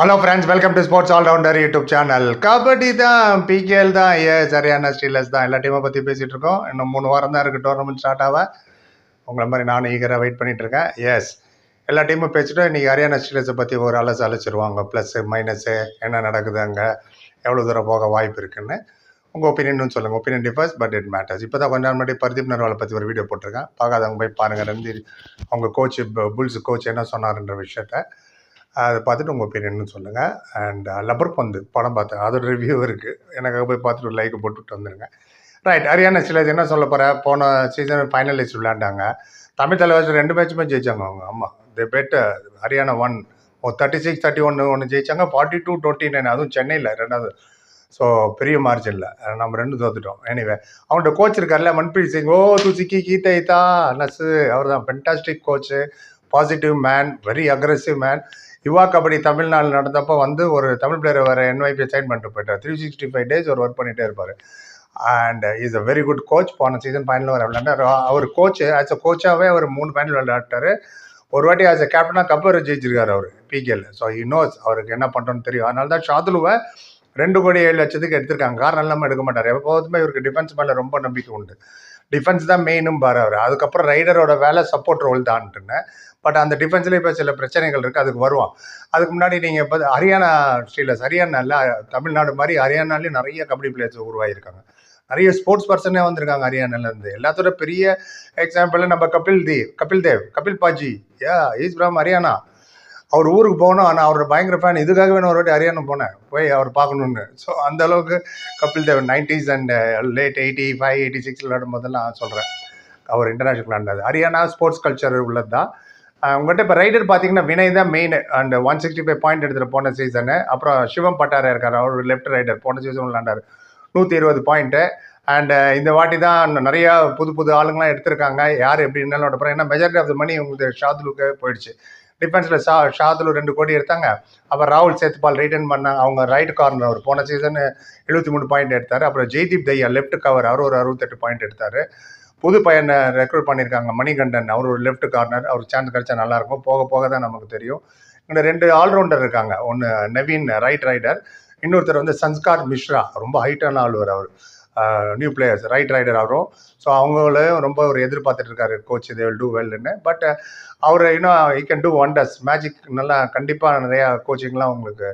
Hello friends welcome to sports allrounder YouTube channel kabaddi தான் PKL தான் ஏ சரியான stealers தான். எல்லா டீமை பற்றி பேசிகிட்டு இருக்கோம். இன்னும் மூணு வாரம் தான் இருக்குது டோர்னமெண்ட் ஸ்டார்ட் ஆக. உங்களை மாதிரி நானும் ஈகராக வெயிட் பண்ணிகிட்ருக்கேன் இருக்கேன். எஸ் எல்லா டீமும் பேசிட்டு இன்றைக்கி ஹரியானா ஸ்டீலர்ஸை பற்றி ஒரு அலசு அழைச்சிருவாங்க. ப்ளஸ்ஸு மைனஸு என்ன நடக்குது அங்கே? எவ்வளோ தூரம் போக வாய்ப்பு இருக்குன்னு உங்கள் ஒப்பீனியன் சொல்லுங்கள் opinion differs but it matters இப்போ தான் கொஞ்ச நாள் முன்னாடி பர்தீப் நர்வாலை பற்றி ஒரு வீடியோ போட்டிருக்கேன். பார்க்காதவங்க போய் பாருங்கள் ரந்தீர் அவங்க கோச் புல்ஸ் கோச் என்ன சொன்னார்ன்ற விஷயத்தை. அதை பார்த்துட்டு உங்கள் ஒப்பீனியன் சொல்லுங்கள் அண்ட் லப்பர் பந்து படம் பார்த்தேன். அதோட ரிவ்யூ இருக்குது எனக்காக போய் பார்த்துட்டு ஒரு லைக் போட்டுட்டு வந்துடுங்க ரைட் ஹரியானா சிலர் என்ன சொல்ல போகிற போன சீசன் ஃபைனலிஸ்ட் விளையாண்டாங்க. தமிழ் தலைவர் ரெண்டு மேட்சுமே ஜெயிச்சாங்க அவங்க. ஆமாம் they beat Haryana one O thirty six thirty ஒன்று ஒன்று ஜெயிச்சாங்க. ஃபார்ட்டி டூ டுவெண்ட்டி நைன் அதுவும் சென்னையில் ரெண்டாவது ஸோ பெரிய மார்ஜினில் நம்ம ரெண்டு தோத்துட்டோம். எனிவே அவங்கள்ட்ட கோச் இருக்கார்ல மன்பிரீத் சிங். ஓ துசிக்கி கீதை தா நசு அவர் தான் fantastic coach positive man very aggressive man Yuva Kabaddi Tamil Nadu நடந்தப்போ வந்து ஒரு தமிழ் பிளேயர் வர என்ஒய்பி சைன் பண்ணிட்டு போயிட்டார். த்ரீ சிக்ஸ்டி ஃபைவ் டேஸ் ஒரு ஒர்க் பண்ணிகிட்டே இருப்பார். And is a very good coach போன சீசன் ஃபைனல் வர விளையாண்டார். அவர் கோச் ஆஸ் அ கோச்சாகவே அவர் மூணு ஃபைனல் விளையாட்டார். ஒரு வாட்டி ஆஸ் அ கேப்டனாக கப்பர் ஜெயிச்சிருக்காரு அவர் பிகேல ஸோ ஹி நோஸ் அவருக்கு என்ன பண்ணுறோன்னு தெரியும். அதனால தான் ஷாதுலுவை ரெண்டு கோடி ஏழு லட்சத்துக்கு எடுத்திருக்காங்க. காரணம் இல்லாமல் எடுக்க மாட்டார். எப்போதுமே இவருக்கு டிஃபென்ஸ் மேலே ரொம்ப நம்பிக்கை உண்டு. டிஃபென்ஸ் தான் மெயினும் பாரு அவர். அதுக்கப்புறம் ரைடரோட வேலை சப்போர்ட் ரோல் தான்ட்டுன்னு. பட் அந்த டிஃபென்ஸில் இப்போ சில பிரச்சனைகள் இருக்குது அதுக்கு வருவோம் அதுக்கு முன்னாடி நீங்கள் இப்போ ஹரியானா ஸ்டீலர்ஸ் ஹரியானாவில் தமிழ்நாடு மாதிரி ஹரியானாலேயும் நிறைய கபடி பிளேயர்ஸ் உருவாகியிருக்காங்க. நிறைய ஸ்போர்ட்ஸ் பர்சனே வந்திருக்காங்க ஹரியானாலேருந்து எல்லாத்தோட பெரிய எக்ஸாம்பிள் நம்ம Kapil Dev Kapil Dev Kapil paaji. Yeah is from Haryana அவர் ஊருக்கு போகணும். ஆனால் அவரோட பயங்கர ஃபேன் இதுக்காகவே நான் ஒரு வாட்டி ஹரியானா போனேன். போய் அவர் பார்க்கணுன்னு ஸோ அந்த அளவுக்கு Kapil Dev. Nineties and uh, late eighty five eighty six விளையாடும் போதெல்லாம் சொல்கிறேன் அவர் இன்டர்நேஷனல் விளையாண்டாது ஹரியானா ஸ்போர்ட்ஸ் கல்ச்சர் உள்ளது தான். உங்கள்கிட்ட இப்போ ரைடர் பார்த்தீங்கன்னா வினய் தான் main and one sixty five point எடுத்துகிட்டு போன சீசனு அப்புறம் சிவம் பட்டாரா இருக்கார். அவர் லெஃப்ட் ரைடர் போன சீசன் விளாண்டார். நூற்றி இருபது பாயிண்ட்டு அண்ட் uh, இந்த வாட்டி தான் நிறையா புது புது ஆளுங்களாம் எடுத்திருக்காங்க. யார் எப்படி இருந்தாலும் அப்புறம் ஏன்னா மெஜாரிட்டி ஆஃப் த மணி உங்களுக்கு ஷாதுலுக்கு போயிடுச்சு. டிஃபென்ஸில் ஷா ஷாதுலு ரெண்டு கோடி எடுத்தாங்க. அப்புறம் ராகுல் சேத்துபால் ரைட்டன் பண்ணாங்க அவங்க ரைட் கார்னர் அவர் போன சீசன் எழுபத்தி மூணு பாயிண்ட் எடுத்தார். அப்புறம் ஜெய்தீப் தையா லெஃப்ட் கவர் அவர் ஒரு அறுபத்தெட்டு பாயிண்ட் எடுத்தார். புது பையனை ரெக்ரூட் பண்ணியிருக்காங்க மணிகண்டன். அவர் ஒரு லெஃப்ட் கார்னர் அவர் சான்ஸ் கிடைச்சா நல்லாயிருக்கும் போக போக தான் நமக்கு தெரியும். இங்கே ரெண்டு ஆல்ரவுண்டர் இருக்காங்க. ஒன்று நவீன் ரைட் ரைடர் இன்னொருத்தர் வந்து சன்ஸ்கார் மிஸ்ரா ரொம்ப ஹைட்டான ஆளுவர் அவர். நியூ பிளேயர்ஸ் ரைட் ரைடர் அவரும் ஸோ அவங்களையும் ரொம்ப ஒரு எதிர்பார்த்துட்டு இருக்காரு கோச் தே வில் டூ வெல்னு பட் அவர் இன்னும் he can do wonders magic நல்லா கண்டிப்பாக நிறையா கோச்சிங்லாம் உங்களுக்கு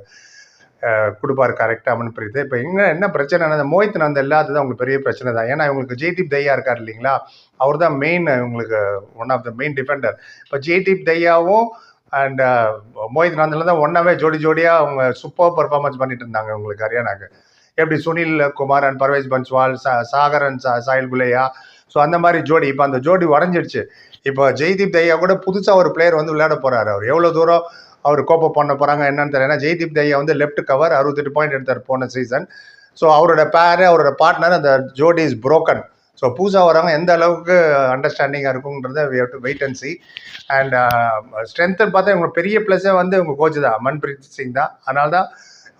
கொடுப்பாரு கரெக்டாக மன்பிரீத் இப்போ எங்கே என்ன பிரச்சனை? அந்த மோஹித் நந்த இல்லாதது தான் உங்களுக்கு பெரிய பிரச்சனை தான். ஏன்னா இவங்களுக்கு ஜெய்தீப் தையா இருக்கார் இல்லைங்களா? அவர் தான் மெயின் இவங்களுக்கு one of the main defender இப்போ ஜெய்தீப் தையாவும் அண்ட் மோஹித் நந்தில் தான் ஒன்றாவே ஜோடி ஜோடியாக அவங்க சூப்பர் பர்ஃபார்மன்ஸ் பண்ணிட்டு இருந்தாங்க உங்களுக்கு ஹரியானாக்கு. எப்படி சுனில் குமார் அண்ட் பர்வேஸ் பன்ஸ்வால் சா சாகர் அண்ட் சா சாயில் குலையா. ஸோ அந்த மாதிரி ஜோடி இப்போ அந்த ஜோடி உடஞ்சிடுச்சு இப்போ ஜெய்தீப் தையா கூட புதுசாக ஒரு பிளேயர் வந்து விளையாட போகிறாரு அவர். எவ்வளோ தூரம் அவர் கோப்பை பண்ண போகிறாங்க என்னன்னு தெரியல. ஏன்னா ஜெய்தீப் தையா வந்து லெஃப்ட் கவர் அறுபத்தெட்டு பாயிண்ட் எடுத்தார் போன சீசன் ஸோ அவரோட பேர் அவரோட பார்ட்னர் அந்த ஜோடி இஸ் புரோக்கன் ஸோ புதுசாக வரவங்க எந்த அளவுக்கு அண்டர்ஸ்டாண்டிங்காக இருக்குங்கிறத வெயிட் அண்ட் சி அண்ட் ஸ்ட்ரென்த்துன்னு பார்த்தா இவங்க பெரிய ப்ளஸ்ஸே வந்து உங்கள் கோச் தான் மன்பிரீத் சிங் தான். அதனால தான்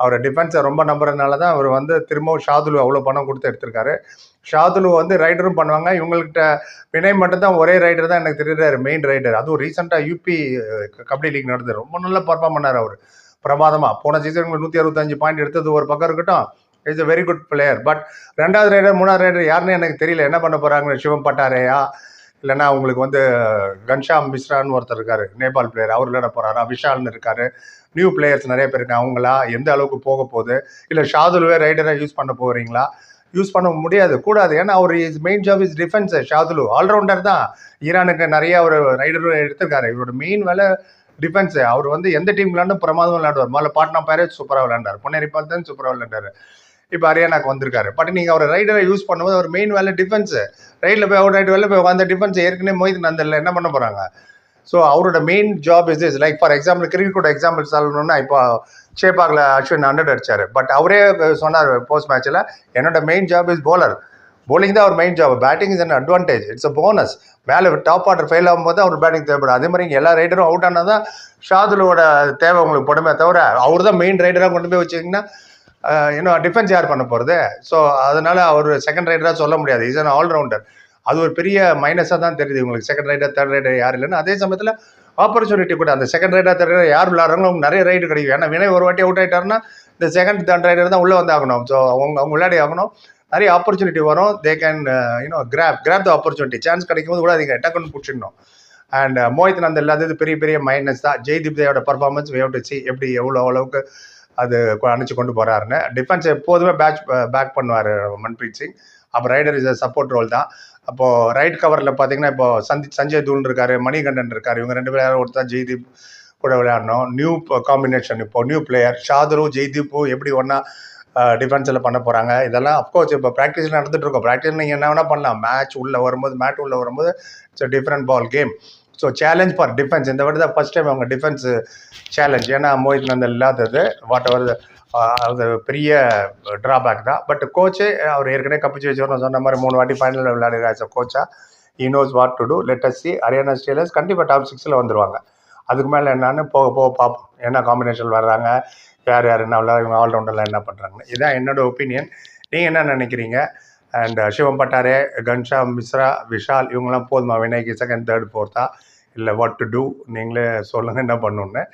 அவர் டிஃபென்ஸை ரொம்ப நம்புறதுனால தான் அவர் வந்து திரும்பவும் ஷாதுலு அவ்வளோ பணம் கொடுத்து எடுத்திருக்காரு. ஷாதுலு வந்து ரைடரும் பண்ணுவாங்க. இவங்கள்கிட்ட வினய் மட்டும் தான் ஒரே ரைடர் தான் எனக்கு தெரியுறாரு மெயின் ரைடர் அதுவும் ரீசெண்டாக யூபி கபடி லீக் நடந்தது. ரொம்ப நல்லா பர்ஃபார்ம் பண்ணார் அவர். பிரமாதமாக போன சீசன் நூற்றி அறுபத்தஞ்சு பாயிண்ட் எடுத்தது ஒரு பக்கம் இருக்கட்டும். Is a very good player but ரெண்டாவது ரைடர் மூணாவது ரைடர் யாருன்னு எனக்கு தெரியல. என்ன பண்ண போகிறாங்க சிவம் பட்டாரையா? இல்லைன்னா அவங்களுக்கு வந்து கன்ஷாம் மிஸ்ரான்னு ஒருத்தர் இருக்காரு நேபாள் பிளேயர் அவர் விளையாட போறாரு விஷால்னு இருக்காரு. நியூ பிளேயர்ஸ் நிறைய பேர் இருக்காங்க அவங்களா எந்த அளவுக்கு போக போகுது? இல்லை ஷாதுலுவே ரைடராக யூஸ் பண்ண போகிறீங்களா யூஸ் பண்ண முடியாது கூடாது. ஏன்னா அவர் is main job is defence Shadloui. Allrounder தான். ஈரானுக்கு நிறைய ஒரு ரைடரும் எடுத்திருக்காரு. இவரோட மெயின் வேலை டிஃபென்ஸ் அவர் வந்து எந்த டீம் விளையாண்டும் பிரமாதம் விளையாடுவார். முதல்ல பாட்னா பேரேஜ் சூப்பராக விளையாண்டார். பொன்னேரி பார்த்தன் சூப்பராக விளையாண்டாரு. இப்போ ஹரியானாக்கு வந்திருக்காரு. பட் நீங்கள் அவர் ரைடரை யூஸ் பண்ணும்போது அவர் மெயின் வேலை டிஃபென்ஸு ரைடில் போய் அவுட் ரைட் வெளில போய் அந்த டிஃபென்ஸ் ஏற்கனவே மொய்து நந்தல்ல என்ன பண்ண போகிறாங்க ஸோ அவரோட main job is is like for example cricket example சொல்லணும்னா இப்போ சேப்பாக்கில் அஸ்வின் ஹண்ட்ரட் அடிச்சார். பட் அவரே சொன்னார் போஸ்ட் மேட்ச்சில் என்னோட main job is bowler bowling தான் அவர் main job batting is an advantage it's a bonus மேலே டாப் ஆர்டர் ஃபெயில் ஆகும்போது அவர் பேட்டிங் தேவைப்படும் அதே மாதிரி எல்லா ரைடரும் அவுட் ஆனால் தான் ஷாதுலோட தேவை உங்களுக்கு படுமே தவிர அவர் தான் மெயின் ரைடராக கொண்டு போய் வச்சிங்கன்னா இன்னும் டிஃபென்ஸ் யார் பண்ண போகிறது ஸோ அதனால் அவர் செகண்ட் ரைடராக சொல்ல முடியாது. இஸ் அன் ஆல்ரவுண்டர் அது ஒரு பெரிய மைனஸாக தான் தெரியுது உங்களுக்கு செகண்ட் ரைடர் தேர்ட் ரைடர் யார் இல்லைன்னு அதே சமயத்தில் ஆப்பர்ச்சுனிட்டி கூட. அந்த செகண்ட் ரைடர் தேர்ட் ரைடர் யார் விளையாடுறாங்களோ அவங்க நிறைய ரைடு கிடைக்கும். ஏன்னா வினய் ஒரு வாட்டி அவுட் ஆகிட்டாருன்னா இந்த செகண்ட் தேர்ட் ரைடர் தான் உள்ளே வந்து ஆகணும். ஸோ அவங்க அவங்க விளையாடி ஆகணும். நிறைய ஆப்பர்ச்சுனிட்டி வரும். They can you know grab grab the opportunity chance கிடைக்கும் போது கூட அதிக டக்குன்னு பிடிச்சிடணும். அண்ட் uh, மோஹித் நந்த் இல்லாதது பெரிய பெரிய மைனஸ் தான். ஜெய்தீப் தேவோட பர்ஃபார்மன்ஸ் வேவ் எப்படி எவ்வளோ அளவுக்கு அது கொ- அணைச்சு கொண்டு போகிறாருன்னு டிஃபென்ஸ் எப்போதுமே பேட்ச் பேக் பண்ணுவார் மன்பிரீத் சிங். அப்போ ரைடர் இஸ் சப்போர்ட் ரோல் தான். அப்போது ரைட் கவரில் பார்த்தீங்கன்னா இப்போ சந்தி சஞ்சய் தூள் இருக்கார் மணிகண்டன் இருக்கார். இவங்க ரெண்டு பேரும் ஒருத்தர் ஜெய்தீப் கூட விளையாடணும். நியூ காம்பினேஷன் இப்போ நியூ பிளேயர் ஷாதுரும் ஜெய்தீப்பும் எப்படி ஒன்றா டிஃபென்ஸில் பண்ண போகிறாங்க இதெல்லாம் அஃப்கோர்ஸ் இப்போ ப்ராக்டிஸ் நடந்துட்டு இருக்கோம். ப்ராக்டிஸ் நீங்கள் என்ன வேணால் பண்ணலாம். மேட்ச் உள்ளே வரும்போது மேட் உள்ளே வரும்போது it's different ball game so challenge for defence இந்த வாட்டி தான் ஃபஸ்ட் டைம் அவங்க டிஃபென்ஸ் சேலஞ்ச் ஏன்னா மோஹித் நந்தன் இல்லாதது வாட் எவர் அது பெரிய ட்ராபேக் தான். பட் கோச்சே அவர் ஏற்கனவே கப்பிச்சு வச்சவரும் சொன்ன மாதிரி மூணு வாட்டி ஃபைனலில் விளையாடுற கோச்சா he knows what to do let's see Haryana Steelers கண்டிப்பாக டாப் சிக்ஸில் வந்துருவாங்க. அதுக்கு மேலே என்னன்னு போக போக பார்ப்போம். என்ன காம்பினேஷன் வர்றாங்க யார் யார் என்ன விளையாடு இவங்க ஆல்ரவுண்டர்லாம் என்ன பண்ணுறாங்கன்னு இதான் என்னோட ஒப்பீனியன் நீங்கள் என்ன நினைக்கிறீங்க? அண்ட் சிவம் பட்டாரே கன்ஷா மிஸ்ரா விஷால் இவங்கெல்லாம் போதுமா? விநாயகி செகண்ட் தேர்ட் ஃபோர்த்தா இல்லை வாட் டு டூ நீங்களே சொல்லுங்கள் என்ன பண்ணணுன்னு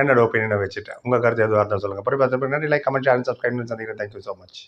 என்னோட ஒப்பீனியனை வச்சுட்டேன். உங்கள் கருத்து எதுவாக இருந்தால் சொல்லுங்கள் அப்புறம் பார்த்து நன்றி. லைக் கமெண்ட் சேனல் சப்ஸ்கிரைப் சந்திக்கிறேன். Thank you so much